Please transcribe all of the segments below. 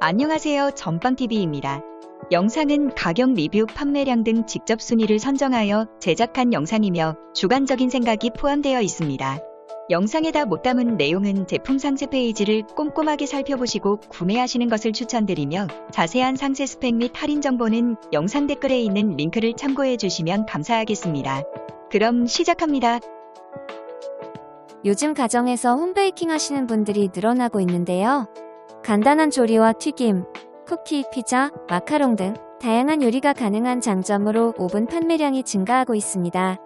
안녕하세요. 전빵TV입니다. 영상은 가격 리뷰, 판매량 등 직접 순위를 선정하여 제작한 영상이며 주관적인 생각이 포함되어 있습니다. 영상에다 못 담은 내용은 제품 상세 페이지를 꼼꼼하게 살펴보시고 구매하시는 것을 추천드리며 자세한 상세 스펙 및 할인 정보는 영상 댓글에 있는 링크를 참고해 주시면 감사하겠습니다. 그럼 시작합니다. 요즘 가정에서 홈베이킹 하시는 분들이 늘어나고 있는데요. 간단한 조리와 튀김, 쿠키, 피자, 마카롱 등 다양한 요리가 가능한 장점으로 오븐 판매량이 증가하고 있습니다.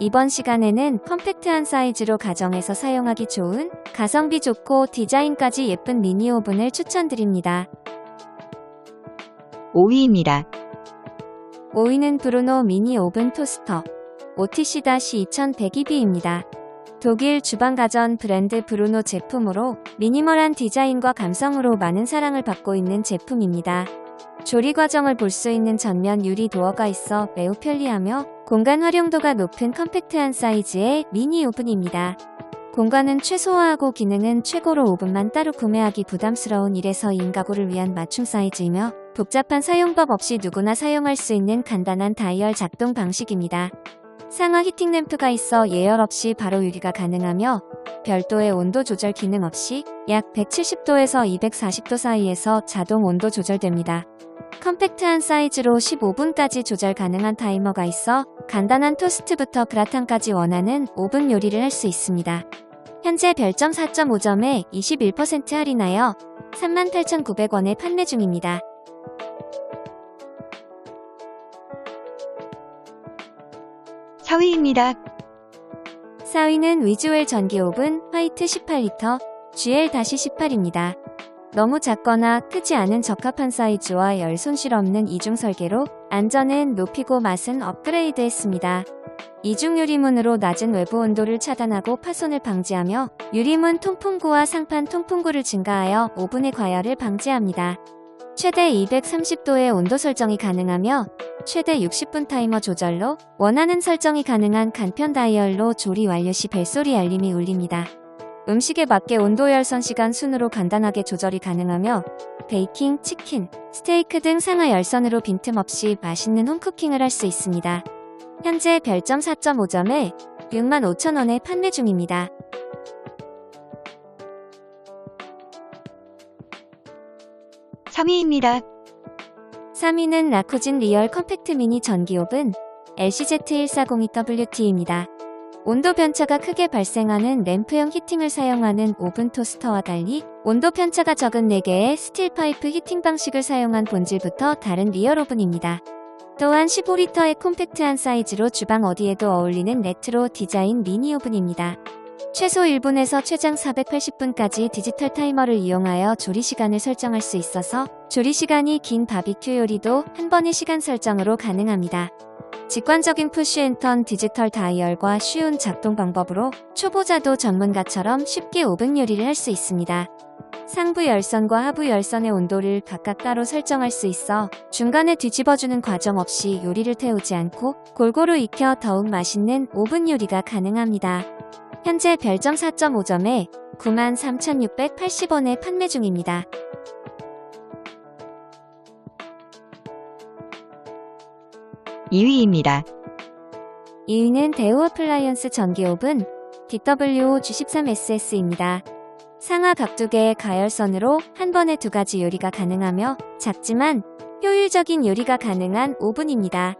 이번 시간에는 컴팩트한 사이즈로 가정에서 사용하기 좋은 가성비 좋고 디자인까지 예쁜 미니 오븐을 추천드립니다. 5위입니다. 5위는 브루노 미니 오븐 토스터 OTC-2100EB입니다. 독일 주방가전 브랜드 브루노 제품으로 미니멀한 디자인과 감성으로 많은 사랑을 받고 있는 제품입니다. 조리 과정을 볼 수 있는 전면 유리 도어가 있어 매우 편리하며 공간 활용도가 높은 컴팩트한 사이즈의 미니 오븐입니다. 공간은 최소화하고 기능은 최고로 오븐만 따로 구매하기 부담스러운 1에서 2인 가구를 위한 맞춤 사이즈이며 복잡한 사용법 없이 누구나 사용할 수 있는 간단한 다이얼 작동 방식입니다. 상하 히팅 램프가 있어 예열 없이 바로 유리가 가능하며 별도의 온도 조절 기능 없이 약 170도에서 240도 사이에서 자동 온도 조절됩니다. 컴팩트한 사이즈로 15분까지 조절 가능한 타이머가 있어 간단한 토스트부터 그라탕까지 원하는 오븐 요리를 할 수 있습니다. 현재 별점 4.5점에 21% 할인하여 38,900원에 판매 중입니다. 4위입니다. 4위는 위즈웰 전기 오븐 화이트 18리터 GL-18입니다. 너무 작거나 크지 않은 적합한 사이즈와 열 손실 없는 이중 설계로 안전은 높이고 맛은 업그레이드했습니다. 이중 유리문으로 낮은 외부 온도를 차단하고 파손을 방지하며 유리문 통풍구와 상판 통풍구를 증가하여 오븐의 과열을 방지합니다. 최대 230도의 온도 설정이 가능하며 최대 60분 타이머 조절로 원하는 설정이 가능한 간편 다이얼로 조리 완료 시 벨소리 알림이 울립니다. 음식에 맞게 온도 열선 시간 순으로 간단하게 조절이 가능하며 베이킹, 치킨, 스테이크 등 상하 열선으로 빈틈없이 맛있는 홈쿠킹을 할 수 있습니다. 현재 별점 4.5점에 65,000원에 판매 중입니다. 3위입니다. 3위는 라코진 리얼 컴팩트 미니 전기 오븐 LCZ1402WT입니다. 온도 편차가 크게 발생하는 램프형 히팅을 사용하는 오븐 토스터와 달리 온도 편차가 적은 4개의 스틸 파이프 히팅 방식을 사용한 본질부터 다른 리얼 오븐입니다. 또한 15리터의 콤팩트한 사이즈로 주방 어디에도 어울리는 레트로 디자인 미니 오븐입니다. 최소 1분에서 최장 480분까지 디지털 타이머를 이용하여 조리 시간을 설정할 수 있어서 조리 시간이 긴 바비큐 요리도 한 번의 시간 설정으로 가능합니다. 직관적인 푸시 엔턴 디지털 다이얼과 쉬운 작동 방법으로 초보자도 전문가처럼 쉽게 오븐 요리를 할 수 있습니다. 상부 열선과 하부 열선의 온도를 각각 따로 설정할 수 있어 중간에 뒤집어주는 과정 없이 요리를 태우지 않고 골고루 익혀 더욱 맛있는 오븐 요리가 가능합니다. 현재 별점 4.5점에 93,680원에 판매 중입니다. 2위입니다. 2위는 데우 어플라이언스 전기오븐 DWO-G13SS입니다. 상하 각두개의 가열선으로 한 번에 두 가지 요리가 가능하며 작지만 효율적인 요리가 가능한 오븐입니다.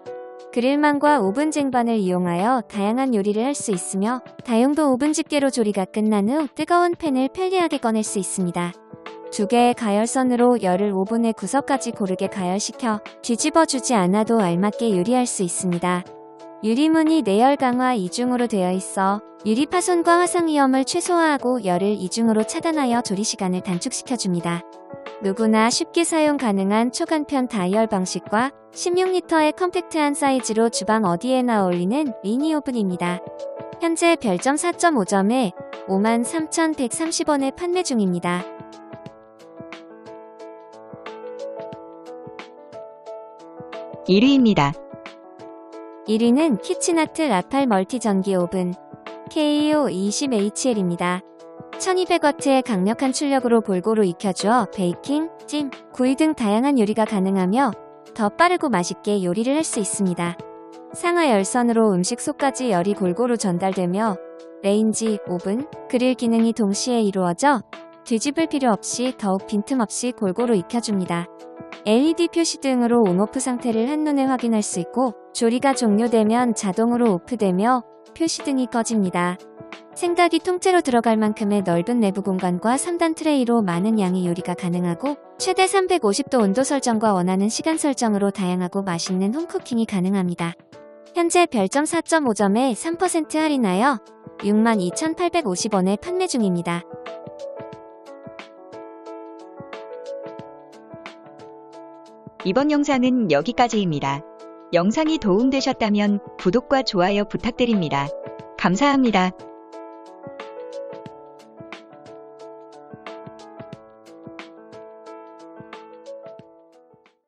그릴망과 오븐 쟁반을 이용하여 다양한 요리를 할 수 있으며 다용도 오븐 집게로 조리가 끝난 후 뜨거운 팬을 편리하게 꺼낼 수 있습니다. 두 개의 가열선으로 열을 오븐의 구석까지 고르게 가열시켜 뒤집어 주지 않아도 알맞게 요리할 수 있습니다. 유리문이 내열 강화 이중으로 되어 있어 유리 파손과 화상 위험을 최소화하고 열을 이중으로 차단하여 조리 시간을 단축시켜줍니다. 누구나 쉽게 사용 가능한 초간편 다이얼 방식과 16리터의 컴팩트한 사이즈로 주방 어디에나 어울리는 미니 오븐입니다. 현재 별점 4.5점에 53,130원에 판매 중입니다. 1위입니다. 1위는 키친아트 라팔 멀티 전기 오븐 KO20HL입니다. 1200W의 강력한 출력으로 골고루 익혀주어 베이킹, 찜, 구이 등 다양한 요리가 가능하며 더 빠르고 맛있게 요리를 할 수 있습니다. 상하 열선으로 음식 속까지 열이 골고루 전달되며 레인지, 오븐, 그릴 기능이 동시에 이루어져 뒤집을 필요 없이 더욱 빈틈없이 골고루 익혀줍니다. LED 표시 등으로 온오프 상태를 한눈에 확인할 수 있고 조리가 종료되면 자동으로 오프되며 표시등이 꺼집니다. 생닭이 통째로 들어갈 만큼의 넓은 내부 공간과 3단 트레이로 많은 양의 요리가 가능하고 최대 350도 온도 설정과 원하는 시간 설정으로 다양하고 맛있는 홈쿠킹이 가능합니다. 현재 별점 4.5점에 3% 할인하여 62,850원에 판매 중입니다. 이번 영상은 여기까지입니다. 영상이 도움되셨다면 구독과 좋아요 부탁드립니다. 감사합니다.